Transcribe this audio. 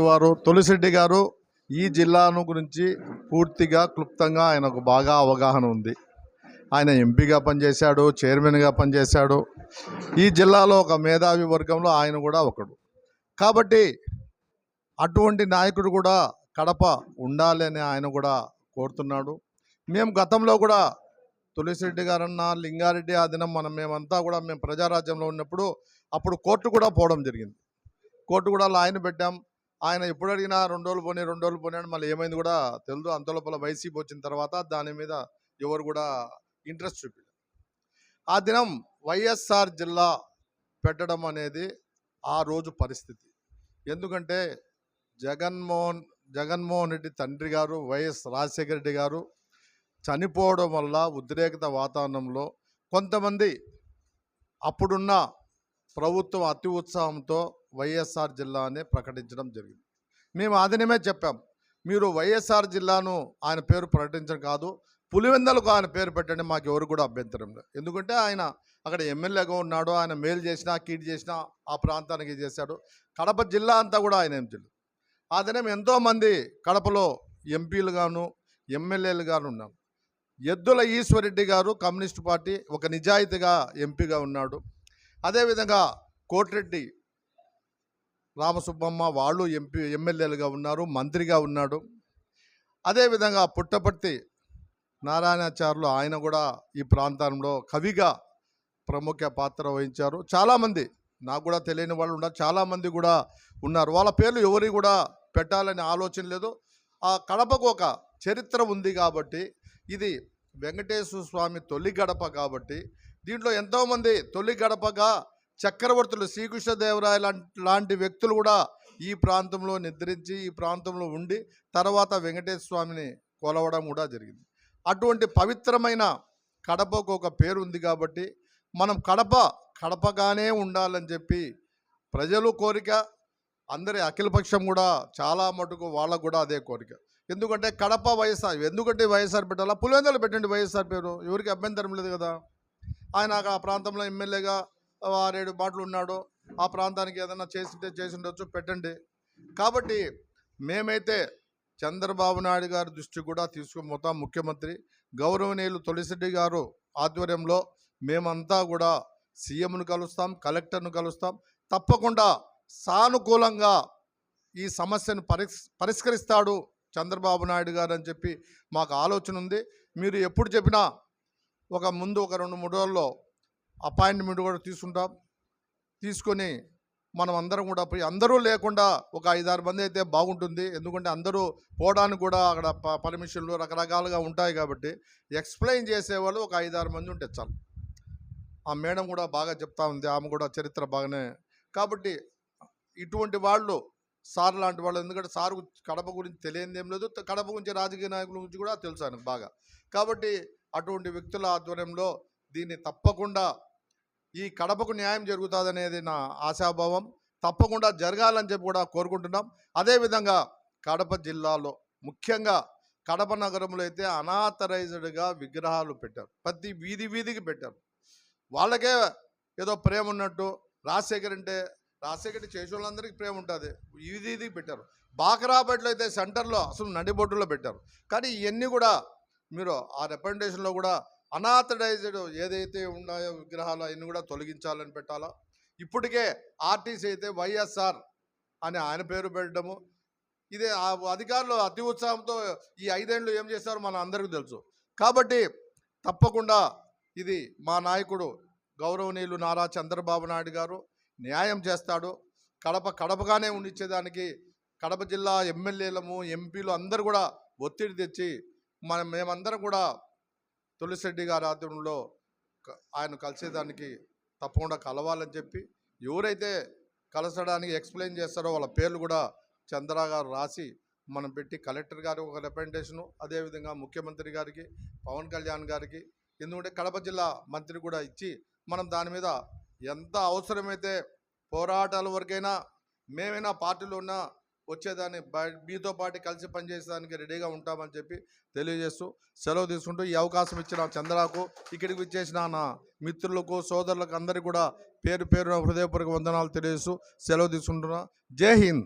వారు తులసిరెడ్డి గారు ఈ జిల్లాను గురించి పూర్తిగా క్లుప్తంగా ఆయనకు బాగా అవగాహన ఉంది. ఆయన ఎంపీగా పనిచేశాడు చైర్మన్గా పనిచేశాడు. ఈ జిల్లాలో ఒక మేధావి వర్గంలో ఆయన కూడా ఒకడు. కాబట్టి అటువంటి నాయకుడు కూడా కడప ఉండాలి అని ఆయన కూడా కోరుతున్నాడు. మేము గతంలో కూడా తులసిరెడ్డి గారన్న లింగారెడ్డి ఆ దినం మనం మేమంతా కూడా మేము ప్రజారాజ్యంలో ఉన్నప్పుడు అప్పుడు కోర్టు కూడా పోవడం జరిగింది. కోర్టు కూడా లాయన్ పెట్టాం. ఆయన ఎప్పుడు అడిగినా రెండు రోజులు పోనీ రెండు రోజులు పోనీ అని మళ్ళీ ఏమైంది కూడా తెలియదు అంతలోపల వైసీపీ వచ్చిన తర్వాత దాని మీద ఎవరు కూడా ఇంట్రెస్ట్ చూపించారు ఆ దినం వైఎస్ఆర్ జిల్లా పెట్టడం అనేది ఆ రోజు పరిస్థితి. ఎందుకంటే జగన్మోహన్ జగన్మోహన్ రెడ్డి తండ్రి గారు వైఎస్ రాజశేఖర రెడ్డి గారు చనిపోవడం వల్ల ఉద్రేకత వాతావరణంలో కొంతమంది అప్పుడున్న ప్రభుత్వం అతి ఉత్సాహంతో వైఎస్ఆర్ జిల్లానే ప్రకటించడం జరిగింది. మేము ఆదినమే చెప్పాం. మీరు వైఎస్ఆర్ జిల్లాను ఆయన పేరు ప్రకటించడం కాదు పులివెందలకు ఆయన పేరు పెట్టండి మాకు ఎవరు కూడా అభ్యంతరం లేదు. ఎందుకంటే ఆయన అక్కడ ఎమ్మెల్యేగా ఉన్నాడు ఆయన మేలు చేసినా కీడు చేసినా ఆ ప్రాంతానికి చేశాడు. కడప జిల్లా అంతా కూడా ఆయన ఏం తెలియదు ఆ దినం ఎంతోమంది కడపలో ఎంపీలుగాను ఎమ్మెల్యేలుగాను ఉన్నారు. ఎద్దుల ఈశ్వరెడ్డి గారు కమ్యూనిస్ట్ పార్టీ ఒక నిజాయితీగా ఎంపీగా ఉన్నాడు. అదేవిధంగా కోటిరెడ్డి రామసుబ్బమ్మ వాళ్ళు ఎంపీ ఎమ్మెల్యేలుగా ఉన్నారు మంత్రిగా ఉన్నాడు. అదేవిధంగా పుట్టపర్తి నారాయణాచార్యులు ఆయన కూడా ఈ ప్రాంతంలో కవిగా ప్రముఖ పాత్ర వహించారు. చాలామంది నాకు కూడా తెలియని వాళ్ళు ఉన్నారు చాలామంది కూడా ఉన్నారు. వాళ్ళ పేర్లు ఎవరి కూడా పెట్టాలని ఆలోచన లేదు. ఆ కడపకు ఒక చరిత్ర ఉంది కాబట్టి ఇది వెంకటేశ్వర స్వామి తొలి గడప కాబట్టి దీంట్లో ఎంతోమంది తొలి గడపగా చక్రవర్తులు శ్రీకృష్ణదేవరాయ లాంటి లాంటి వ్యక్తులు కూడా ఈ ప్రాంతంలో నిద్రించి ఈ ప్రాంతంలో ఉండి తర్వాత వెంకటేశ్వర స్వామిని కొలవడం కూడా జరిగింది. అటువంటి పవిత్రమైన కడపకు ఒక పేరు ఉంది కాబట్టి మనం కడప కడపగానే ఉండాలని చెప్పి ప్రజలు కోరిక అందరి అఖిలపక్షం కూడా చాలా మటుకు వాళ్ళకు కూడా అదే కోరిక. ఎందుకంటే కడప వైఎస్ఆర్ ఎందుకంటే వైఎస్ఆర్ పెట్టాలా? పులివెందులు పెట్టండి వైఎస్ఆర్ పేరు. ఎవరికి అభ్యంతరం లేదు కదా? ఆయన ఆ ప్రాంతంలో ఎమ్మెల్యేగా ఆరేడు బాటలు ఉన్నాడు ఆ ప్రాంతానికి ఏదైనా చేసింటే చేసి ఉండొచ్చు పెట్టండి. కాబట్టి మేమైతే చంద్రబాబు నాయుడు గారి దృష్టి కూడా తీసుకుపోతాం ముఖ్యమంత్రి. గౌరవనీయులు తులసిరెడ్డి గారు ఆధ్వర్యంలో మేమంతా కూడా సీఎంను కలుస్తాం కలెక్టర్ను కలుస్తాం. తప్పకుండా సానుకూలంగా ఈ సమస్యను పరిష్కరిస్తాడు చంద్రబాబు నాయుడు గారు అని చెప్పి మాకు ఆలోచన ఉంది. మీరు ఎప్పుడు చెప్పినా ఒక ముందు ఒక రెండు మూడు రోజుల్లో అపాయింట్మెంట్ కూడా తీసుకుంటాం. తీసుకొని మనం అందరం కూడా పోయి అందరూ లేకుండా ఒక ఐదారు మంది అయితే బాగుంటుంది. ఎందుకంటే అందరూ పోవడానికి కూడా అక్కడ ప- పర్మిషన్లు రకరకాలుగా ఉంటాయి కాబట్టి ఎక్స్ప్లెయిన్ చేసేవాళ్ళు ఒక ఐదారు మంది ఉంటే చాలు. ఆ మేడం కూడా బాగా చెప్తా ఉంది. ఆమె కూడా చరిత్ర బాగానే కాబట్టి ఇటువంటి వాళ్ళు సార్ లాంటి వాళ్ళు ఎందుకంటే సార్ కడప గురించి తెలియనిది ఏం లేదు. కడప గురించి రాజకీయ నాయకుల గురించి కూడా తెలుసు ఆయనకు బాగా. కాబట్టి అటువంటి వ్యక్తుల ఆధ్వర్యంలో దీన్ని తప్పకుండా ఈ కడపకు న్యాయం జరుగుతుందనేది నా ఆశాభావం. తప్పకుండా జరగాలని చెప్పి కూడా కోరుకుంటున్నాం. అదేవిధంగా కడప జిల్లాలో ముఖ్యంగా కడప నగరంలో అయితే అనాథరైజ్డ్గా విగ్రహాలు పెట్టారు. ప్రతి వీధి వీధికి పెట్టారు. వాళ్ళకే ఏదో ప్రేమ ఉన్నట్టు రాజశేఖర్ అంటే రాజశేఖర్ చేసే వాళ్ళందరికీ ప్రేమ ఉంటుంది. వీధి వీధికి పెట్టారు. బాకరాపేటలో అయితే సెంటర్లో అసలు నడిబొడ్డులో పెట్టారు. కానీ ఇవన్నీ కూడా మీరు ఆ రిప్రజెంటేషన్లో కూడా అనాథడైజ్డ్ ఏదైతే ఉన్నాయో విగ్రహాలు అవన్నీ కూడా తొలగించాలని పెట్టాలా? ఇప్పటికే ఆర్టీసీ అయితే వైఎస్ఆర్ అని ఆయన పేరు పెట్టడము. ఇదే ఆ అధికారులు అతి ఉత్సాహంతో ఈ ఐదేళ్ళు ఏం చేస్తారో మన అందరికీ తెలుసు. కాబట్టి తప్పకుండా ఇది మా నాయకుడు గౌరవనీయులు నారా చంద్రబాబు నాయుడు గారు న్యాయం చేస్తాడు. కడప కడపగానే ఉండిచ్చేదానికి కడప జిల్లా ఎమ్మెల్యేలము ఎంపీలు అందరూ కూడా ఒత్తిడి తెచ్చి మనం మేమందరం కూడా తులసిరెడ్డి గారి ఆధ్వర్యంలో ఆయన కలిసేదానికి తప్పకుండా కలవాలని చెప్పి ఎవరైతే కలసడానికి ఎక్స్ప్లెయిన్ చేస్తారో వాళ్ళ పేర్లు కూడా చంద్ర గారు రాసి మనం పెట్టి కలెక్టర్ గారికి ఒక రిప్రజెంటేషను అదేవిధంగా ముఖ్యమంత్రి గారికి పవన్ కళ్యాణ్ గారికి ఎందుకంటే కడప జిల్లా మంత్రి కూడా ఇచ్చి మనం దాని మీద ఎంత అవసరమైతే పోరాటాల వరకైనా మేమైనా పార్టీలో ఉన్నా వచ్చేదాన్ని బ- మీతో పాటు కలిసి పనిచేసేదానికి రెడీగా ఉంటామని చెప్పి తెలియజేస్తూ సెలవు తీసుకుంటూ ఈ అవకాశం ఇచ్చిన చంద్రకు ఇక్కడికి విచ్చేసిన నా మిత్రులకు సోదరులకు అందరికీ కూడా పేరు పేరున హృదయపూర్వక వందనాలు తెలియజేస్తూ సెలవు తీసుకుంటున్నా. జై హింద్!